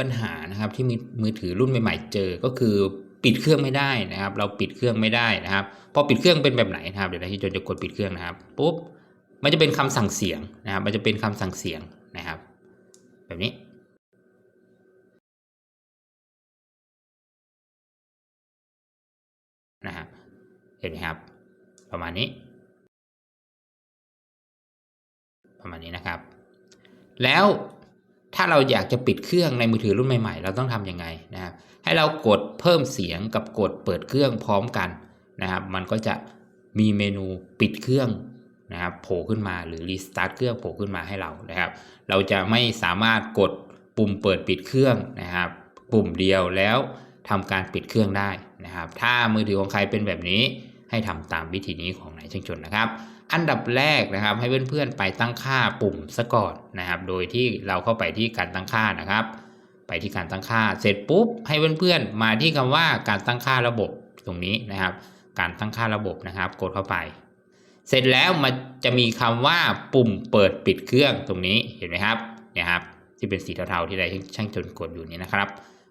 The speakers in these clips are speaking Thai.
ปัญหานะครับที่มือมือถือรุ่นใหม่ๆเจอก็คือปิดเครื่องไม่ได้นะครับ เราปิดเครื่องไม่ได้นะครับพอปิดเครื่องเป็นแบบไหนนะครับเดี๋ยวนะที่จนจะกดปิดเครื่องนะครับปุ๊บมันจะเป็นคำสั่งเสียงนะครับ มันจะเป็นคำสั่งเสียงนะครับ แบบนี้นะครับเห็นไหมครับ ประมาณนี้ ประมาณนี้นะครับ แล้ว ถ้าเราอยากจะปิดเครื่องในมือถือรุ่นใหม่ๆ เราต้องทำยังไงนะครับให้เรากดเพิ่มเสียงกับกดเปิดเครื่องพร้อมกันนะครับ มันก็จะมีเมนูปิดเครื่องนะครับโผล่ขึ้นมาหรือรีสตาร์ทเครื่องโผล่ขึ้นมาให้เรานะครับ เราจะไม่สามารถกดปุ่มเปิดปิดเครื่องนะครับ ปุ่มเดียวแล้วทำการปิดเครื่องได้นะครับ ถ้ามือถือของใครเป็นแบบนี้ให้ทำตามวิธีนี้ของนายช่างจนนะครับ อันดับแรกนะครับให้เพื่อนๆไปตั้งค่าปุ่มซะก่อนนะครับ โดยที่เราเข้าไปที่การตั้งค่านะครับ ไปที่การตั้งค่า เสร็จปุ๊บให้เพื่อนๆมาที่คำว่าการตั้งค่าระบบตรงนี้นะครับ การตั้งค่าระบบนะครับ กดเข้าไป เสร็จแล้วมันจะมีคำว่าปุ่มเปิดปิดเครื่องตรงนี้เห็นไหมครับเนี่ยครับที่เป็นสีเทาๆที่ได้ช่างจนกดอยู่นี้นะครับ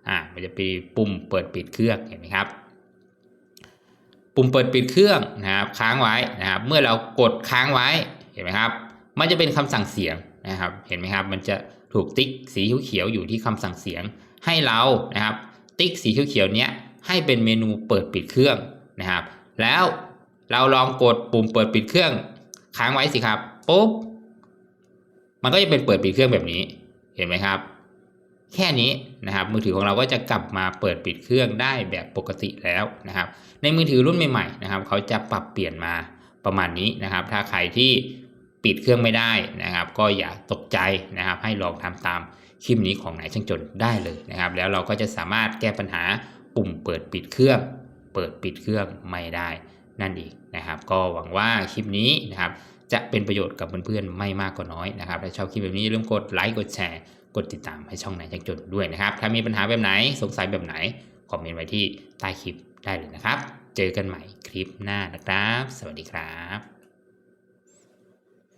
อ่ามันจะเป็นปุ่มเปิดปิดเครื่องเห็นไหมครับ ปุ่มเปิดปิดเครื่องนะครับค้างไว้นะครับ เมื่อเรากดค้างไว้เห็นไหมครับ มันจะเป็นคำสั่งเสียงนะครับ เห็นไหมครับ มันจะถูกติ๊กสีเขียวอยู่ที่คำสั่งเสียง ให้เรานะครับ ติ๊กสีเขียวเนี้ยให้เป็นเมนูเปิดปิดเครื่องนะครับ แล้วเราลองกดปุ่มเปิดปิดเครื่อง ค้างไว้สิครับปุ๊บมันก็จะเป็นเปิดปิดเครื่องแบบนี้เห็นไหมครับ แค่นี้นะครับมือถือของเราก็จะกลับมาเปิดปิดเครื่องได้แบบปกติแล้วนะครับ ในมือถือรุ่นใหม่ๆนะครับเขาจะปรับเปลี่ยนมาประมาณนี้นะครับ ถ้าใครที่ปิดเครื่องไม่ได้นะครับ ก็อย่าตกใจนะครับ ให้ลองทำตามคลิปนี้ของนายช่างจนได้เลยนะครับ แล้วเราก็จะสามารถแก้ปัญหาปุ่มเปิดปิดเครื่อง เปิดปิดเครื่องไม่ได้นั่นเองนะครับ ก็หวังว่าคลิปนี้นะครับ จะเป็นประโยชน์กับเพื่อนๆไม่มากก็น้อยนะครับถ้าชอบคลิปแบบนี้อย่าลืมกดไลค์กดแชร์ กดติดตามให้ช่องนายช่างจนด้วยนะครับ ถ้ามีปัญหาแบบไหนสงสัยแบบไหน คอมเมนต์ไว้ที่ใต้คลิปได้เลยนะครับ เจอกันใหม่คลิปหน้านะครับ สวัสดีครับ